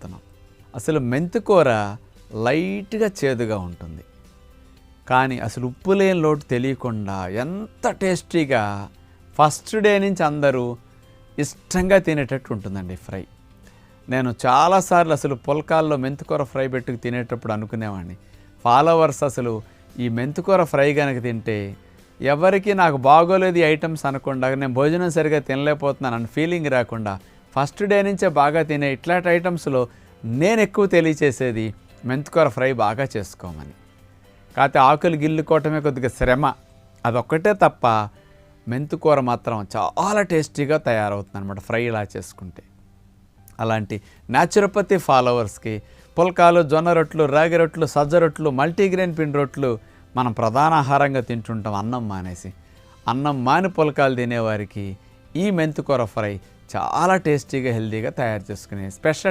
చెప్తున్నాం. అసలు మెంతికూర లైట్గా చేదుగా ఉంటుంది. కానీ అసలు ఉప్పు లేని లోటు తెలియకుండా ఎంత టేస్టీగా ఫస్ట్ డే నుంచి అందరూ ఇష్టంగా తినేటట్టు ఉంటుందండి ఫ్రై. నేను చాలాసార్లు అసలు పుల్కాల్లో మెంతికూర ఫ్రై పెట్టుకు తినేటప్పుడు అనుకునేవాడిని. ఫాలోవర్స్ అసలు ఈ మెంతికూర ఫ్రై కనుక తింటే ఎవరికి నాకు బాగోలేదు ఈ ఐటమ్స్ అనకుండా నేను భోజనం సరిగా తినలేకపోతున్నాను అని ఫీలింగ్ రాకుండా ఫస్ట్ డే నుంచే బాగా తినే ఇట్లాంటి ఐటమ్స్లో నేను ఎక్కువ తెలియచేసేది మెంతుకూర ఫ్రై బాగా చేసుకోమని. కాకపోతే ఆకులు గిల్లుకోవటమే కొద్దిగా శ్రమ. అదొక్కటే తప్ప మెంతుకూర మాత్రం చాలా టేస్టీగా తయారవుతుంది అనమాట ఫ్రై ఇలా చేసుకుంటే. అలాంటి న్యాచురోపతి ఫాలోవర్స్కి పుల్కాలు జొన్న రొట్లు రాగి రొట్లు సజ్జ రొట్లు మల్టీగ్రెయిన్ పిండి రొట్లు మనం ప్రధాన ఆహారంగా తింటుంటాం అన్నం మానేసి. అన్నం మాని పుల్కాలు తినేవారికి ఈ మెంతికూర ఫ్రై చాలా టేస్టీగా హెల్తీగా తయారు చేసుకునే స్పెషల్